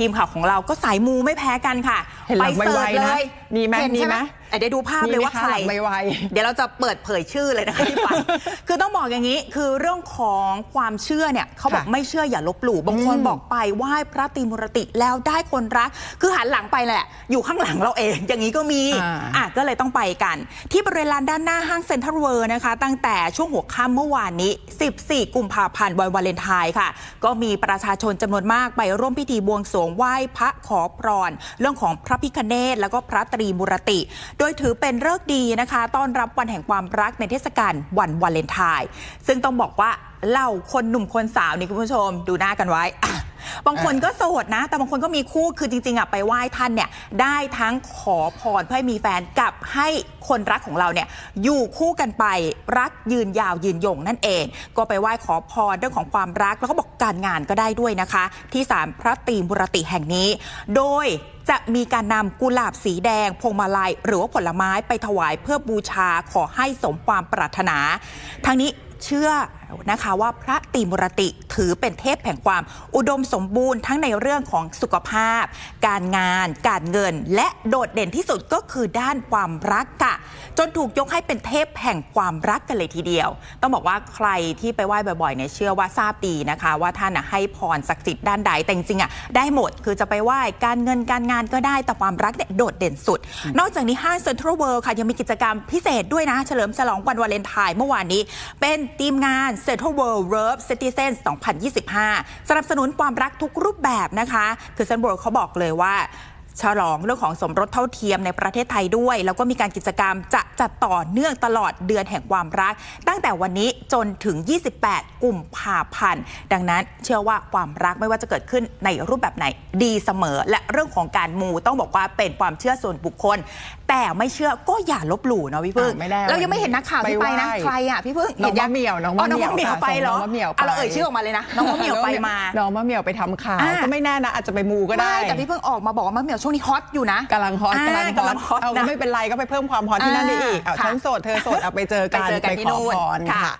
ทีมข่าวของเราก็สายมูไม่แพ้กันค่ะ เห็นหลังไปเสิร์ชไวๆเลนะยมีไหมเห็นมีใช่ไหไหมม เอ้ยเดี๋ยวดูภาพเลยว่ามีไหมใครคะหลังไวเดี๋ยวเราจะเปิดเผยชื่อเลยนะคะพี่ปันคือต้องบอกอย่างนี้ คือเรื่องของความเชื่อเนี่ยเขาบอกค่ะไม่ไม่เชื่ออย่าลบหลู่ บางคนอืมบอกไปไหว้พระตรีมุรติแล้วได้คนรัก คือหันหลังไปแหละ อยู่ข้างหลังเราเอง อย่างนี้ก็มี อ่า อะก็เลยต้องไปกัน ที่บริเวณลานด้านหน้าห้างเซ็นทรัลเวิร์นะคะ ตั้งแต่ช่วงหัวค่ำเมื่อวานนี้ 14 กุมภาพันธ์วันวาเลนไทน์ค่ะ ก็มีประชาชนจำนวนมากไปร่วมพิธีบวงสรวงไหว้พระขอพรเรื่องของพระพิคเนตแล้วก็พระตรีมุรติโดยถือเป็นเลิกดีนะคะ ต้อนรับวันแห่งความรักในเทศกาลวันวาเลนไทน์ซึ่งต้องบอกว่าเหล่าคนหนุ่มคนสาวนี่คุณผู้ชม ดูหน้ากันไว้อะบางคนก็โสดนะ แต่บางคนก็มีคู่คือจริงๆอะไปไหว้ท่านเนี่ยได้ทั้งขอพรเพื่อให้มีแฟนกับให้คนรักของเราเนี่ยอยู่คู่กันไปรักยืนยาวยืนยงนั่นเอง ก็ไปไหว้ขอพรเรื่องของความรัก แล้วก็บอกการงานก็ได้ด้วยนะคะ ที่ศาลพระตรีมุรติแห่งนี้ โดย จะมีการนำกุหลาบสีแดง พวงมาลัย หรือว่าผลไม้ไปถวายเพื่อบูชาขอให้สมความปรารถนา ทั้งนี้เชื่อนะคะว่าพระตีมุรติถือเป็นเทพแห่งความ อุดมสมบูรณ์ทั้งในเรื่องของสุขภาพ การงาน การเงิน และโดดเด่นที่สุดก็คือด้านความรักค่ะจนถูกยกให้เป็นเทพแห่งความรักกันเลยทีเดียว ต้องบอกว่าใครที่ไปไหว้บ่อยๆเนี่ยเชื่อว่าทราบดีนะคะ ว่าท่านให้พรศักดิ์สิทธิ์ด้านใดแต่จริงๆอะได้หมดคือจะไปไหว้การเงินการงานก็ได้แต่ความรักเนี่ยโดดเด่นสุด นอกจากนี้ห้างเซ็นทรัลเวิลด์ค่ะยังมีกิจกรรมพิเศษด้วยนะ เฉลิมฉลองวันวาเลนไทน์เมื่อวานนี้ เป็นทีมงาน Central World Love Citizens 2025 สนับสนุนความรักทุกรูปแบบนะคะ คือ Central World เขาบอกเลยว่า ฉลองเรื่องของสมรสเท่าเทียมในประเทศไทยด้วย แล้วก็มีการกิจกรรมจะจัดต่อเนื่องตลอดเดือนแห่งความรัก ตั้งแต่วันนี้จนถึง 28 กุมภาพันธ์ ดังนั้นเชื่อว่าความรักไม่ว่าจะเกิดขึ้นในรูปแบบไหนดีเสมอ และเรื่องของการมูต้องบอกว่าเป็นความเชื่อส่วนบุคคล แต่ไม่เชื่อก็อย่าลบหลู่เนาะพี่พึ่งอ่าไม่ได้เรายังไม่เห็นนักข่าวที่ไปนะไปไหว้ใครอะพี่พึ่งน้องห็ยัมะเหมี่ยวน้องอ๋อมะน้องเหมี่ยวมะเหมี่ยวค่ะไปเหรอส่งน้องมะเหมี่ยวไปอะเราเอ่ยชื่อออกมาเลยนะน้องมะเหมี่ยวไปมาน้องมะเหมี่ยวไปทำข่าวอ่าก็ไม่แน่นะอาจจะไปมูก็ได้ไม่แต่พี่เพิ่งออกมาบอกว่ามะเหมี่ยวช่วงนี้ฮอตอยู่นะกำลังฮอตอ่ากำลังฮอตกำลังฮอตเอาก็นะไม่เป็นไรก็ไปเพิ่มความฮอตที่นั่นได้อีกเอาค่ะฉันโสดเธอโสดเอาไปเจอกันไปเจอกันที่ขอนู่นพรค่ะค่ะ